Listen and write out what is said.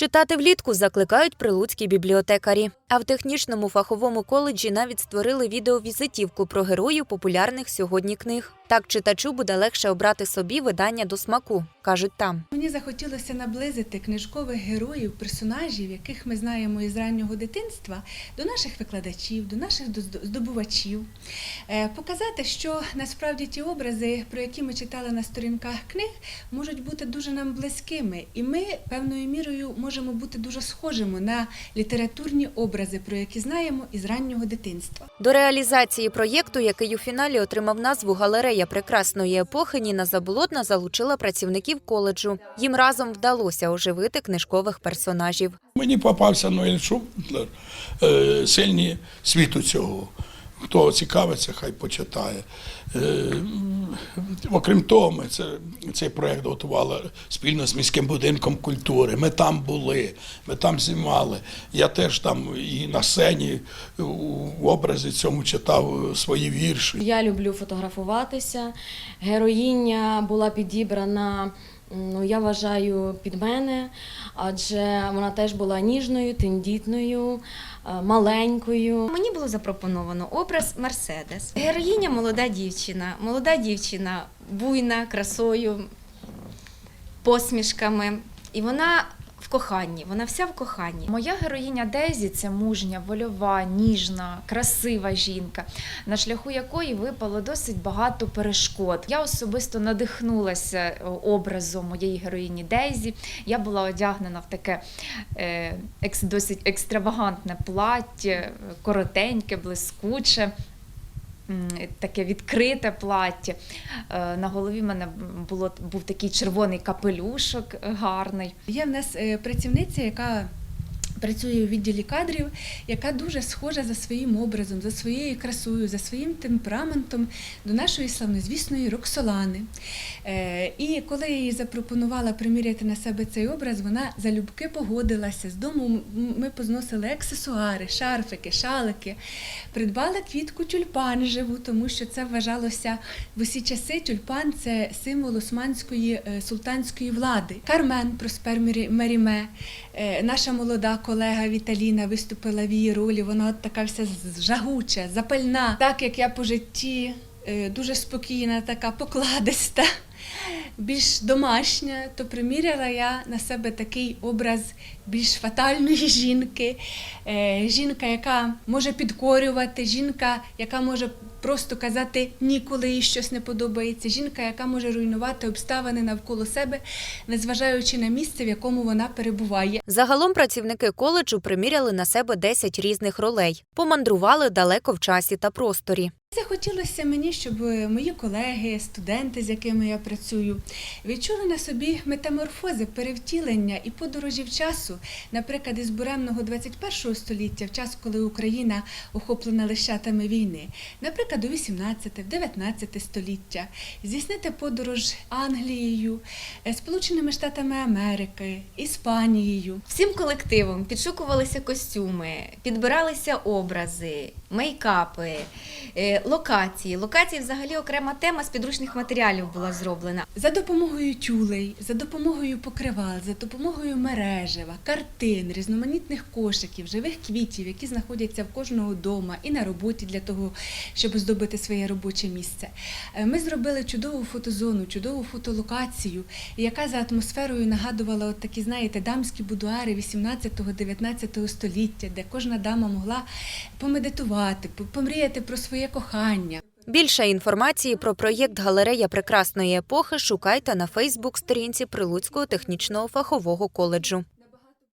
Читати влітку закликають прилуцькі бібліотекарі. А в технічному фаховому коледжі навіть створили відеовізитівку про героїв популярних сьогодні книг. Так читачу буде легше обрати собі видання до смаку, кажуть там. Мені захотілося наблизити книжкових героїв, персонажів, яких ми знаємо із раннього дитинства, до наших викладачів, до наших здобувачів, Е, показати, що насправді ті образи, про які ми читали на сторінках книг, можуть бути дуже нам близькими, і ми певною мірою можемо бути дуже схожими на літературні образи, про які знаємо із раннього дитинства. До реалізації проєкту, який у фіналі отримав назву Галерея прекрасної епохи, Ніна Заболотна залучила працівників коледжу. Їм разом вдалося оживити книжкових персонажів. Мені попався Ноель Шумплер, е, сильні світу цього. Хто цікавиться, хай почитає. Е, окрім того, ми це, цей проєкт готували спільно з міським будинком культури. Ми там були, ми там знімали. Я теж там і на сцені у образі цьому читав свої вірші. Я люблю фотографуватися. Героїня була підібрана, ну я вважаю, під мене, адже вона теж була ніжною, тендітною, е, маленькою. Мені було запропоновано образ Мерседес. Героїня молода дівчина. Молода дівчина, буйна, красою, посмішками. І вона в коханні, вона вся в коханні. Моя героїня Дезі це мужня, вольова, ніжна, красива жінка, на шляху якої випало досить багато перешкод. Я особисто надихнулася е, образом моєї героїні Дезі. Я була одягнена в таке е, екс, досить екстравагантне плаття, е, коротеньке, блискуче. Таке відкрите плаття. Е, На голові в мене було, був такий червоний капелюшок гарний. Є в нас е, працівниця, яка працює у відділі кадрів, яка дуже схожа за своїм образом, за своєю красою, за своїм темпераментом до нашої славнозвісної Роксолани. Е, І коли я їй запропонувала приміряти на себе цей образ, вона залюбки погодилася. З дому ми позносили аксесуари, шарфики, шалики, придбали квітку тюльпан живу, тому що це вважалося в усі часи. Тюльпан це символ османської е, султанської влади. Кармен Проспер Мері- Меріме, е, наша молода колега Віталіна виступила в її ролі. Вона от така вся жагуча, запальна. Так як я по житті е, дуже спокійна, така покладиста. Більш домашня, то приміряла я на себе такий образ більш фатальної жінки, Е, жінка, яка може підкорювати, жінка, яка може просто казати ні, коли їй щось не подобається, жінка, яка може руйнувати обставини навколо себе, незважаючи на місце, в якому вона перебуває. Загалом працівники коледжу приміряли на себе 10 різних ролей, помандрували далеко в часі та просторі. Захотілося мені, щоб мої колеги, студенти, з якими я працюю, відчули на собі метаморфози, перевтілення і подорожі в часу, наприклад, із буремного 21 століття, в час, коли Україна охоплена лищатами війни, наприклад, у 18, в 19 століття, здійснити подорож Англією, е, Сполученими Штатами Америки, Іспанією. Всім колективом підшукувалися костюми, підбиралися образи, мейкапи, е, локації. Локації взагалі окрема тема з підручних матеріалів була зроблена. За допомогою тюлей, за допомогою покривал, за допомогою мережева, картин, різноманітних кошиків, живих квітів, які знаходяться в кожного дома і на роботі для того, щоб здобути своє робоче місце. Е, Ми зробили чудову фотозону, чудову фотолокацію, яка за атмосферою нагадувала от такі, знаєте, дамські будуари 18-19 століття, де кожна дама могла помедитувати, помріяти про своє кохання. Більше інформації про проєкт Галерея прекрасної епохи шукайте на Фейсбук-сторінці Прилуцького технічного фахового коледжу.